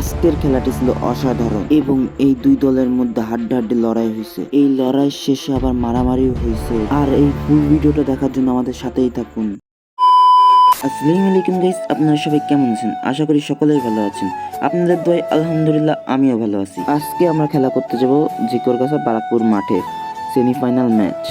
আজকের খেলাটি ছিল অসাধারণ এবং এই দুই দলের মধ্যে হাড্ডাহাড্ডি লড়াই হয়েছে। এই লড়াই শেষে আবার মারামারিও হয়েছে। আর এই ফুল ভিডিওটা দেখার জন্য আমাদের সাথেই থাকুন। আসসালামু আলাইকুম গাইস আপনারা সবাই কেমন আছেন? আশা করি সকলেই ভালো আছেন। আপনাদের দয় আলহামদুলিল্লাহ আমিও ভালো আছি। আজকে আমরা খেলা করতে যাব জিকরগাছা বারাকপুর মাঠে, সেমিফাইনাল ম্যাচ।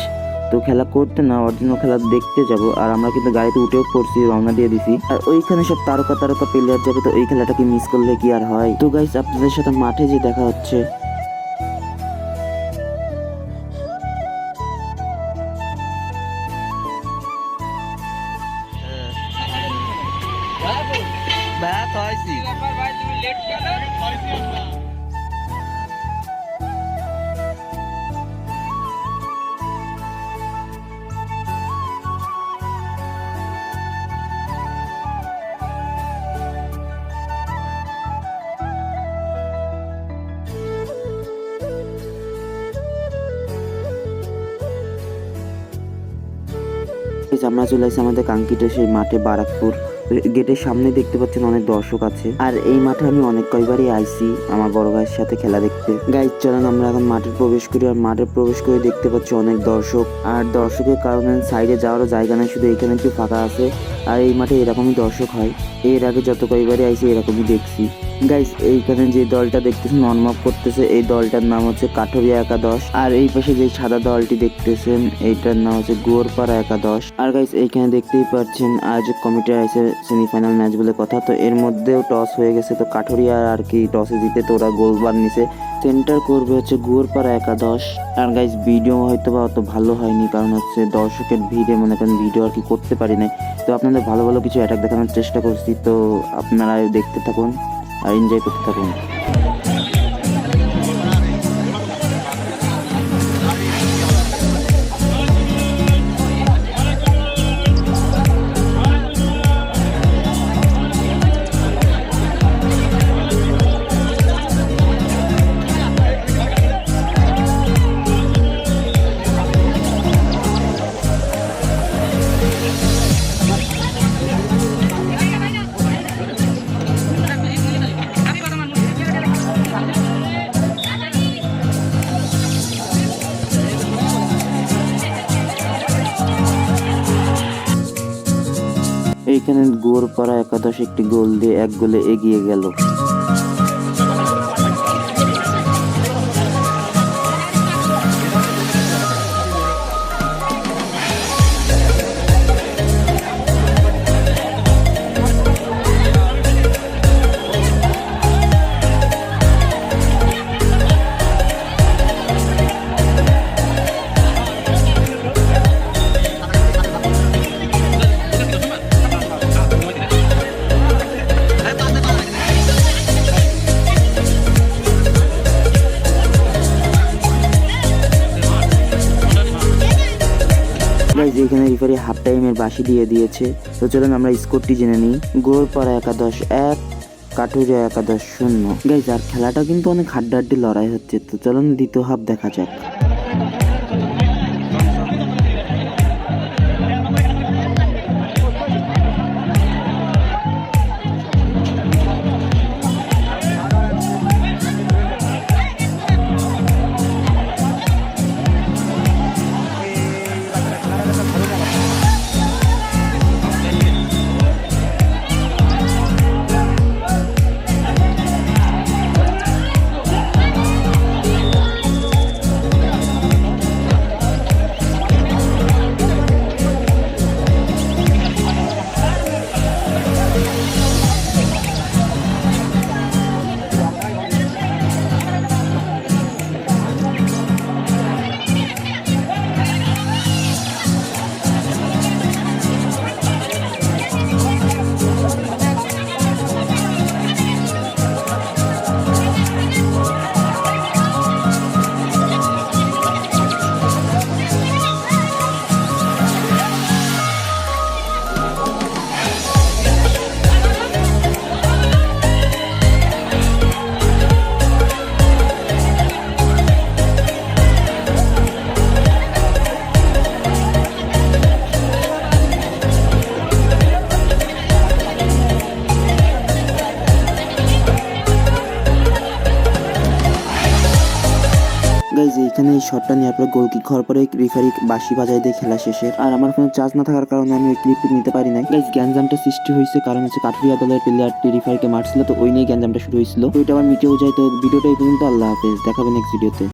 তো খেলা করতে না অরিজিনাল খেলা দেখতে যাব। আর আমরা কিন্তু গাড়িতে উঠেও পড়ছি, রওনা দিয়ে দিছি। আর ওইখানে সব তারকা তারকা প্লেয়ার যাবে, তো এই খেলাটাকে মিস করলে কি আর হয়? তো গাইস আপনাদের সাথে মাঠে যে দেখা হচ্ছে। হয়েছি। আমরা চলে আসি আমাদের কাঙ্ক্ষিত সেই মাঠে বারাকপুর। গেটের সামনে দেখতে পাচ্ছেন অনেক দর্শক আছে। আর এই মাঠে আমি অনেক কয়বারই আইছি আমার বড় ভাইয়ের সাথে খেলা দেখতে। গাইজ চলেন আমরা এখন মাঠে প্রবেশ করি আর মাঠে প্রবেশ করে দেখতে পাচ্ছি অনেক দর্শক। আর দর্শকের কারণে সাইডে যাওয়ারও জায়গা নেই, শুধু এখানে একটু ফাঁকা আছে। আর এই মাঠে এরকমই দর্শক হয়। এর আগে যত কয়বারই আইছি, এরকমই দেখছি। গাইজ এইখানে যে দলটা দেখতেছেন ওয়ার্ম করতেছে, এই দলটার নাম হচ্ছে কাঠরিয়া একাদশ। আর এই পাশে যে সাদা দলটি দেখতেছেন, এইটার নাম হচ্ছে গোয়ারপাড়া একাদশ। আর গাইজ এইখানে দেখতেই পাচ্ছেন, আয়োজক কমিটি আছে সেমিফাইনাল ম্যাচ বলে কথা, তো এর মধ্যেও টস হয়ে গেছে। তো কাঠরিয়া আর কি টসে জিতে তো ওরা গোলবার নিছে। সেন্টার করবে হচ্ছে গুয়ারপাড়া একাদশ। আর গাইজ ভিডিও হয়তো বা অত ভালো হয়নি, কারণ হচ্ছে দর্শকের ভিড়ে মনে করেন ভিডিও আর কি করতে পারি নাই। তো আপনাদের ভালো ভালো কিছু অ্যাটাক দেখানোর চেষ্টা করছি, তো আপনারা দেখতে থাকুন আর এনজয় করতে থাকুন। এইখানে গোয়ারপাড়া একাদশ একটি গোল দিয়ে এক গোলে এগিয়ে গেল। গাইজ এখানে রিফারি হাফ টাইমের বাসি দিয়ে দিয়েছে। তো চলুন আমরা স্কোরটি জেনে নিই। গোল গোলপাড়া একাদশ এক কাটুরিয়া একাদশ শূন্য। গাইজ আর খেলাটা কিন্তু অনেক হাড্ডাহাড্ডি লড়াই হচ্ছে। তো চলুন দ্বিতীয় হাফ দেখা যাক। গাইজ এইখানে এই শটটা নেওয়ার পরে গোলকি ঘর পরে রেফারি বাসি বাজাই দিয়ে খেলা শেষে। আর আমার কোনো চার্জ না থাকার কারণে আমি ওই ক্লিপটি নিতে পারি নাই। গাইজ গ্যাঞ্জামটা সৃষ্টি হয়েছে কারণ হচ্ছে কাঠুরিয়া দলের প্লেয়ারটি রিফারিকে মারছিল, তো ওই নিয়ে গ্যাঞ্জামটা শুরু হয়েছিল। ওইটা আবার মিটেও যায় তো ভিডিওটা এই পর্যন্ত, আল্লাহ হাফেজ। দেখাবেন নেক্সট ভিডিওতে